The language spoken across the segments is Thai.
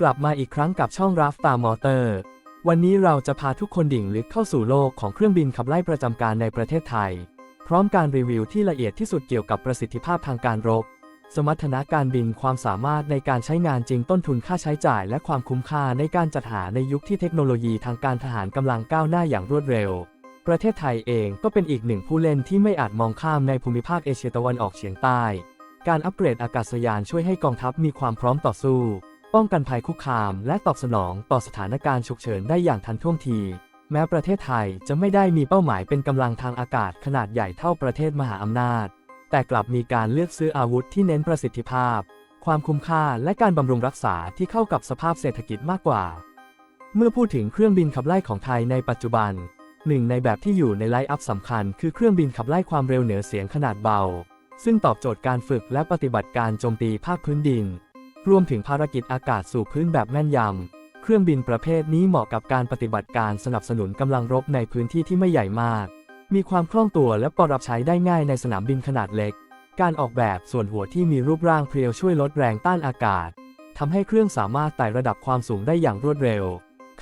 กลับมาอีกครั้งกับช่องราฟตามอเตอร์ วันนี้เราจะพาทุกคนดิ่งลึกเข้าสู่โลกของเครื่องบินขับไล่ประจำการในประเทศไทย พร้อมการรีวิวที่ละเอียดที่สุดเกี่ยวกับประสิทธิภาพทางการรบ สมรรถนะการบินความสามารถในการใช้งานจริงต้นทุนค่าใช้จ่าย และความคุ้มค่าในการจัดหาในยุคที่เทคโนโลยีทางการทหารกำลังก้าวหน้าอย่างรวดเร็ว ประเทศไทยเองก็เป็นอีกหนึ่งผู้เล่นที่ไม่อาจมองข้ามในภูมิภาคเอเชียตะวันออกเฉียงใต้ การอัปเกรดอากาศยานช่วยให้กองทัพมีความพร้อมต่อสู้ ป้องกันภัยคุกคาม และตอบสนองต่อสถานการณ์ฉุกเฉินได้อย่างทันท่วงที แม้ประเทศไทยจะไม่ได้มีเป้าหมายเป็นกำลังทางอากาศขนาดใหญ่เท่าประเทศมหาอำนาจ แต่กลับมีการเลือกซื้ออาวุธที่เน้นประสิทธิภาพ ความคุ้มค่าและการบำรุงรักษาที่เข้ากับสภาพเศรษฐกิจมากกว่า เมื่อพูดถึงเครื่องบินขับไล่ของไทยในปัจจุบันหนึ่งในแบบที่อยู่ในไลน์อัพสำคัญคือเครื่องบินขับไล่ความเร็วเหนือเสียงขนาดเบา ซึ่งตอบโจทย์การฝึกและปฏิบัติการโจมตีภาคพื้นดิน รวมถึงภารกิจอากาศสู่พื้นแบบแม่นยำ เครื่องบินประเภทนี้เหมาะกับการปฏิบัติการสนับสนุนกำลังรบในพื้นที่ที่ไม่ใหญ่มาก มีความคล่องตัวและปรับใช้ได้ง่ายในสนามบินขนาดเล็ก การออกแบบส่วนหัวที่มีรูปร่างเพรียวช่วยลดแรงต้านอากาศทำให้เครื่องสามารถไต่ระดับความสูงได้อย่างรวดเร็ว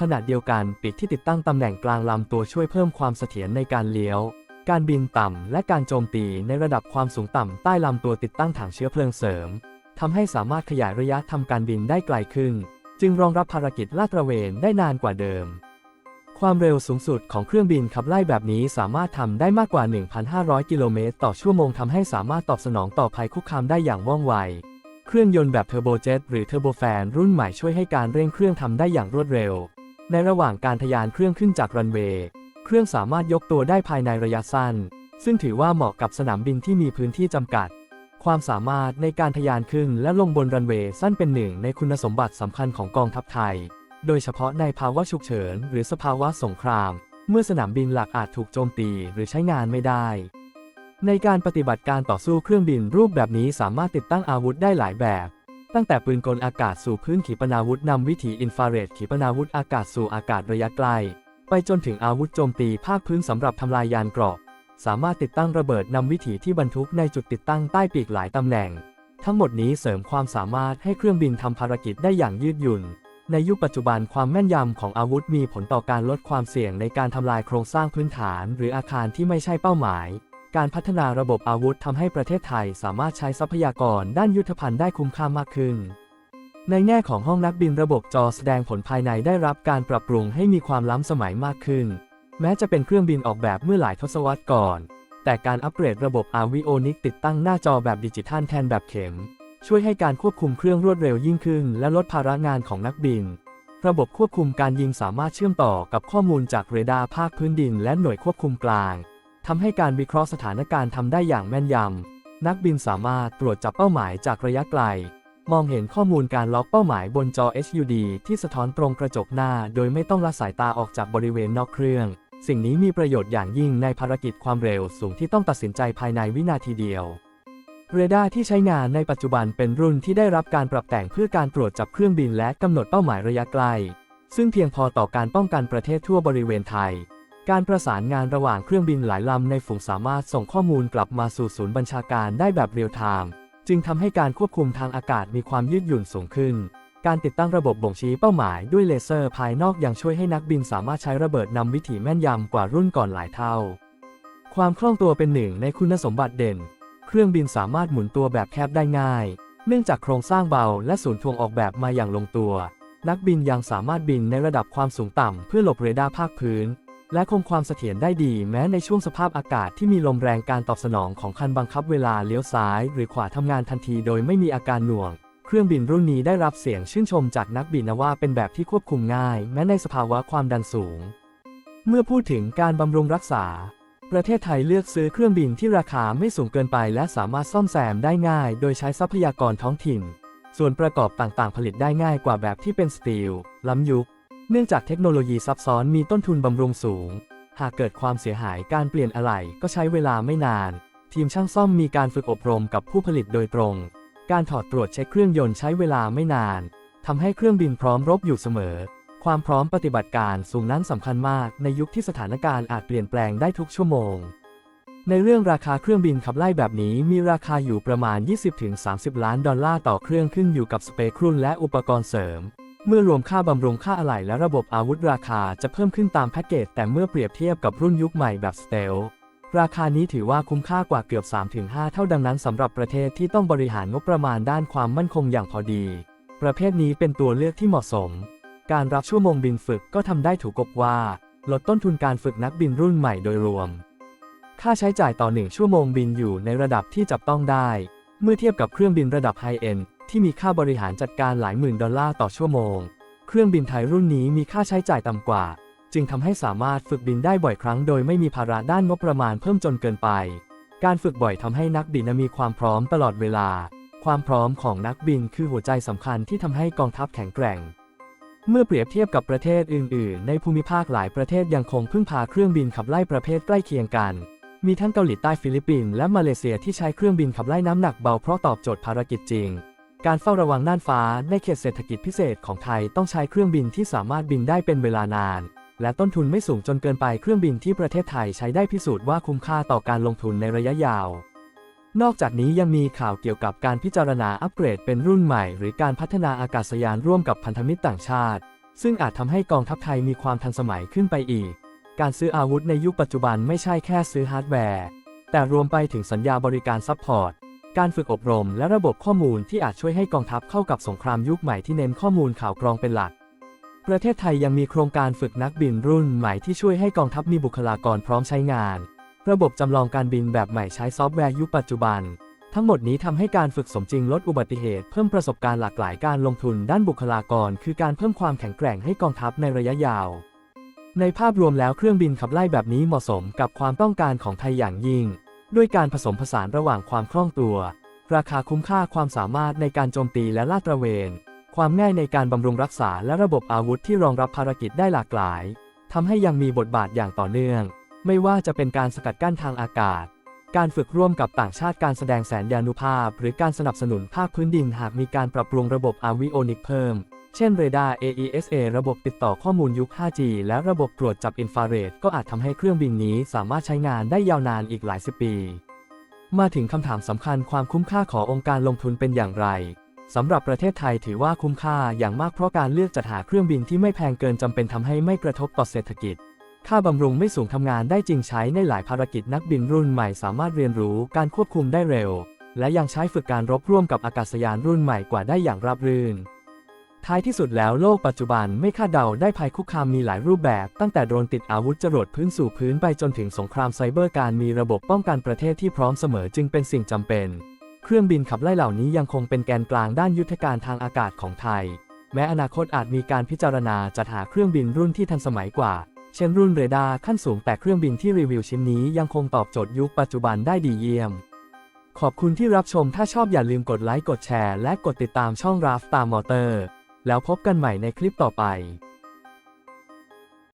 ขณะเดียวกันปีกที่ติดตั้งตำแหน่งกลางลำตัวช่วยเพิ่มความเสถียรในการเลี้ยว การบินต่ำและการโจมตีในระดับความสูงต่ำใต้ลำตัวติดตั้งถังเชื้อเพลิงเสริม ทำให้สามารถขยายระยะทำการบินได้ไกลขึ้น จึงรองรับภารกิจลาดตระเวนได้นานกว่าเดิม ความเร็วสูงสุดของเครื่องบินขับไล่แบบนี้สามารถทำได้มากกว่า 1,500 กิโลเมตรต่อชั่วโมงทำให้สามารถตอบสนองต่อภัยคุกคามได้อย่างว่องไว เครื่องยนต์แบบเทอร์โบเจ็ตหรือเทอร์โบแฟนรุ่นใหม่ช่วยให้การเร่งเครื่องทำได้อย่างรวดเร็ว ในระหว่างการทะยานเครื่องขึ้นจากรันเวย์เครื่องสามารถยกตัวได้ภายในระยะสั้น ซึ่งถือว่าเหมาะกับสนามบินที่มีพื้นที่จำกัด ความสามารถในการทะยานขึ้นและลงบนรันเวย์สั้นเป็นหนึ่งในคุณสมบัติสำคัญของกองทัพไทย โดยเฉพาะในภาวะฉุกเฉิน หรือสภาวะสงคราม เมื่อสนามบินหลักอาจถูกโจมตีหรือใช้งานไม่ได้ ในการปฏิบัติการต่อสู้เครื่องบินรูปแบบนี้สามารถติดตั้งอาวุธได้หลายแบบ ตั้งแต่ปืนกลอากาศสู่พื้นขีปนาวุธนำวิถีอินฟราเรดขีปนาวุธอากาศสู่อากาศระยะไกล ไปจนถึงอาวุธโจมตีภาคพื้นสำหรับทำลายยานเกราะ สามารถติดตั้งระเบิดนำวิถีที่บรรทุกในจุดติดตั้งใต้ปีกหลายตำแหน่ง ทั้งหมดนี้เสริมความสามารถให้เครื่องบินทำภารกิจได้อย่างยืดหยุ่น ในยุคปัจจุบันความแม่นยำของอาวุธมีผลต่อการลดความเสี่ยงในการทำลายโครงสร้างพื้นฐาน หรืออาคารที่ไม่ใช่เป้าหมาย การพัฒนาระบบอาวุธทำให้ประเทศไทยสามารถใช้ทรัพยากรด้านยุทธภัณฑ์ได้คุ้มค่ามากขึ้นในแง่ของห้องนักบินระบบจอแสดงผลภายในได้รับการปรับปรุงให้มีความล้ำสมัยมากขึ้น แม้จะเป็นเครื่องบินออกแบบเมื่อหลายทศวรรษก่อน แต่การอัปเกรดระบบอาวิโอนิกติดตั้งหน้าจอแบบดิจิทัลแทนแบบเข็ม ช่วยให้การควบคุมเครื่องรวดเร็วยิ่งขึ้น และลดภาระงานของนักบิน ระบบควบคุมการยิงสามารถเชื่อมต่อกับข้อมูลจากเรดาร์ภาคพื้นดิน และหน่วยควบคุมกลางทำให้การวิเคราะห์สถานการณ์ทำได้อย่างแม่นยำนักบินสามารถตรวจจับเป้าหมายจากระยะไกล มองเห็นข้อมูลการล็อกเป้าหมายบนจอ HUD ที่สะท้อนตรงกระจกหน้า โดยไม่ต้องละสายตาออกจากบริเวณนอกเครื่อง สิ่งนี้มีประโยชน์อย่างยิ่งในภารกิจความเร็วสูงที่ต้องตัดสินใจภายในวินาทีเดียว เรดาร์ที่ใช้งานในปัจจุบันเป็นรุ่นที่ได้รับการปรับแต่งเพื่อการตรวจจับเครื่องบินและกำหนดเป้าหมายระยะไกล ซึ่งเพียงพอต่อการป้องกันประเทศทั่วบริเวณไทย การประสานงานระหว่างเครื่องบินหลายลำในฝูงสามารถส่งข้อมูลกลับมาสู่ศูนย์บัญชาการได้แบบเรียลไทม์จึงทำให้การควบคุมทางอากาศมีความยืดหยุ่นสูงขึ้น การติดตั้งระบบบ่งชี้เป้าหมายด้วยเลเซอร์ภายนอกยังช่วยให้นักบินสามารถใช้ระเบิดนำวิถีแม่นยำกว่ารุ่นก่อนหลายเท่า ความคล่องตัวเป็นหนึ่งในคุณสมบัติเด่น เครื่องบินสามารถหมุนตัวแบบแคบได้ง่าย เนื่องจากโครงสร้างเบาและศูนย์ทวงออกแบบมาอย่างลงตัว นักบินยังสามารถบินในระดับความสูงต่ำเพื่อหลบเรดาร์ภาคพื้น และคงความเสถียรได้ดีแม้ในช่วงสภาพอากาศที่มีลมแรงการตอบสนองของคันบังคับเวลาเลี้ยวซ้าย หรือขวาทำงานทันทีโดยไม่มีอาการหน่วง รื่องบินรุ่นนี้ได้รับเสียงชื่นชมจากนักบินนว่าเป็นแบบที่ควบคุมง่าย แม้ในสภาวะความดันสูง เมื่อพูดถึงการบำรุงรักษา ประเทศไทยเลือกซื้อเครื่องบินที่ราคาไม่สูงเกินไป และสามารถซ่อมแซมได้ง่าย โดยใช้ทรัพยากรท้องถิ่น ส่วนประกอบต่างๆ ผลิตได้ง่ายกว่าแบบที่เป็นสตีลล้ำยุค เนื่องจากเทคโนโลยีซับซ้อนมีต้นทุนบำรุงสูง หากเกิดความเสียหายการเปลี่ยนอะไหล่ก็ใช้เวลาไม่นาน ทีมช่างซ่อมมีการฝึกอบรมกับผู้ผลิตโดยตรง การถอดตรวจเช็คเครื่องยนต์ใช้เวลาไม่นานทำให้เครื่องบินพร้อมรบอยู่เสมอ ความพร้อมปฏิบัติการสูงนั้นสำคัญมากในยุคที่สถานการณ์อาจเปลี่ยนแปลงได้ทุกชั่วโมง ในเรื่องราคาเครื่องบินขับไล่แบบนี้มีราคาอยู่ประมาณ 20-30 ล้านดอลลาร์ต่อเครื่องขึ้นอยู่กับสเปครุ่นและอุปกรณ์เสริมเมื่อรวมค่าบำรุงค่าอะไหล่และระบบอาวุธราคาจะเพิ่มขึ้นตามแพ็กเกจแต่เมื่อเปรียบเทียบกับรุ่นยุคใหม่แบบสเตล ราคานี้ถือว่าคุ้มค่ากว่าเกือบ 3-5 เท่าดังนั้นสำหรับประเทศที่ต้องบริหารงบประมาณด้านความมั่นคงอย่างพอดี ประเภทนี้เป็นตัวเลือกที่เหมาะสม การรับชั่วโมงบินฝึกก็ทำได้ถูกกบว่า ลดต้นทุนการฝึกนักบินรุ่นใหม่โดยรวม ค่าใช้จ่ายต่อหนึ่งชั่วโมงบินอยู่ในระดับที่จับต้องได้ เมื่อเทียบกับเครื่องบินระดับไฮเอ็นที่มีค่าบริหารจัดการหลายหมื่นดอลลาร์ต่อชั่วโมง เครื่องบินไทยรุ่นนี้มีค่าใช้จ่ายต่ำกว่า จึงทำให้สามารถฝึกบินได้บ่อยครั้งโดยไม่มีภาระด้านงบประมาณเพิ่มจนเกินไป การฝึกบ่อยทำให้นักบินมีความพร้อมตลอดเวลา ความพร้อมของนักบินคือหัวใจสำคัญที่ทำให้กองทัพแข็งแกร่ง เมื่อเปรียบเทียบกับประเทศอื่น ๆ ในภูมิภาคหลายประเทศยังคงพึ่งพาเครื่องบินขับไล่ประเภทใกล้เคียงกัน มีทั้งเกาหลีใต้ฟิลิปปินส์และมาเลเซียที่ใช้เครื่องบินขับไล่น้ำหนักเบาเพราะตอบโจทย์ภารกิจจริงการเฝ้าระวังน่านฟ้าในเขตเศรษฐกิจพิเศษของไทยต้องใช้เครื่องบินที่สามารถบินได้เป็นเวลานาน และต้นทุนไม่สูงจนเกินไปเครื่องบินที่ประเทศไทยใช้ได้พิสูจน์ว่าคุ้มค่าต่อการลงทุนในระยะยาว นอกจากนี้ยังมีข่าวเกี่ยวกับการพิจารณาอัปเกรดเป็นรุ่นใหม่ หรือการพัฒนาอากาศยานร่วมกับพันธมิตรต่างชาติ ซึ่งอาจทำให้กองทัพไทยมีความทันสมัยขึ้นไปอีก การซื้ออาวุธในยุคปัจจุบันไม่ใช่แค่ซื้อฮาร์ดแวร์ แต่รวมไปถึงสัญญาบริการซัพพอร์ตการฝึกอบรมและระบบข้อมูลที่อาจช่วยให้กองทัพเข้ากับสงครามยุคใหม่ที่เน้นข้อมูลข่าวกรองเป็นหลัก ประเทศไทยยังมีโครงการฝึกนักบินรุ่นใหม่ที่ช่วยให้กองทัพมีบุคลากรพร้อมใช้งาน ระบบจำลองการบินแบบใหม่ใช้ซอฟต์แวร์ยุคปัจจุบัน ทั้งหมดนี้ทำให้การฝึกสมจริงลดอุบัติเหตุเพิ่มประสบการณ์หลากหลายการลงทุนด้านบุคลากร คือการเพิ่มความแข็งแกร่งให้กองทัพในระยะยาว ในภาพรวมแล้วเครื่องบินขับไล่แบบนี้เหมาะสมกับความต้องการของไทยอย่างยิ่ง ด้วยการผสมผสานระหว่างความคล่องตัว ราคาคุ้มค่าความสามารถในการโจมตีและลาดตระเวน ความง่ายในการบำรุงรักษาและระบบอาวุธที่รองรับภารกิจได้หลากหลายทำให้ยังมีบทบาทอย่างต่อเนื่อง ไม่ว่าจะเป็นการสกัดกั้นทางอากาศ การฝึกร่วมกับต่างชาติการแสดงแสนยานุภาพ หรือการสนับสนุนภาคพื้นดินหากมีการปรับปรุงระบบอาวิโอนิกเพิ่ม เช่นเรดาร์ AESA ระบบติดต่อข้อมูลยุค 5G และระบบตรวจจับอินฟราเรดก็อาจทำให้เครื่องบินนี้สามารถใช้งานได้ยาวนานอีกหลายสิบปี มาถึงคำถามสำคัญความคุ้มค่าขององค์การลงทุนเป็นอย่างไร สำหรับประเทศไทยถือว่าคุ้มค่าอย่างมากเพราะการเลือกจัดหาเครื่องบินที่ไม่แพงเกินจำเป็นทำให้ไม่กระทบต่อเศรษฐกิจ ค่าบำรุงไม่สูงทำงานได้จริงใช้ในหลายภารกิจนักบินรุ่นใหม่สามารถเรียนรู้การควบคุมได้เร็ว และยังใช้ฝึกการรบร่วมกับอากาศยานรุ่นใหม่กว่าได้อย่างราบรื่น ท้ายที่สุดแล้วโลกปัจจุบันไม่คาดเดาได้ภัยคุกคามมีหลายรูปแบบ ตั้งแต่โดรนติดอาวุธจรวดพื้นสู่พื้นไปจนถึงสงครามไซเบอร์การมีระบบป้องกันประเทศที่พร้อมเสมอจึงเป็นสิ่งจำเป็น เครื่องบินขับไล่เหล่านี้ยังคงเป็นแกนกลางด้านยุทธการทางอากาศของไทย แม้อนาคตอาจมีการพิจารณาจัดหาเครื่องบินรุ่นที่ทันสมัยกว่า เช่นรุ่นเรดาร์ขั้นสูงแต่เครื่องบินที่รีวิวชิ้นนี้ยังคงตอบโจทย์ยุคปัจจุบันได้ดีเยี่ยม ขอบคุณที่รับชมถ้าชอบอย่าลืมกดไลค์กดแชร์และกดติดตามช่องราฟตามมอเตอร์ แล้วพบกันใหม่ในคลิปต่อไป